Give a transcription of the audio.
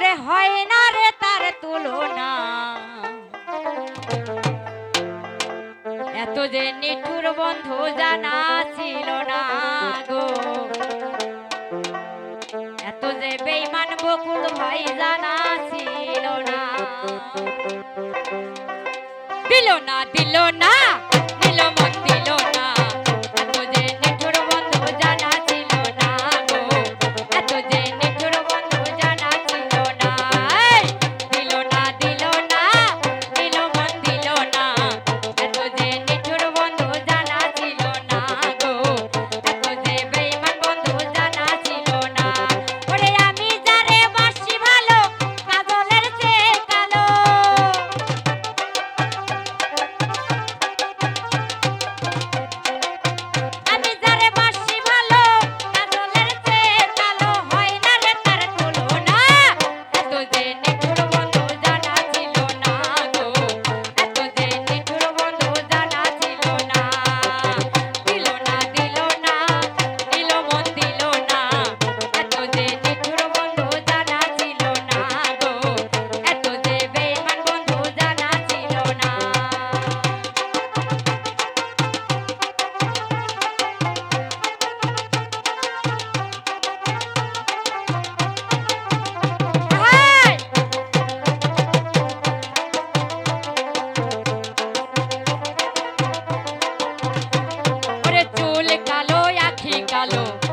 ওরে হয় না রে তার তুলনা। এত যে নিঠুর বন্ধু জানা ছিল না গো। এত যে বেইমান বকুল ভাই জানা ছিল না। দিল না দিল না। ভালো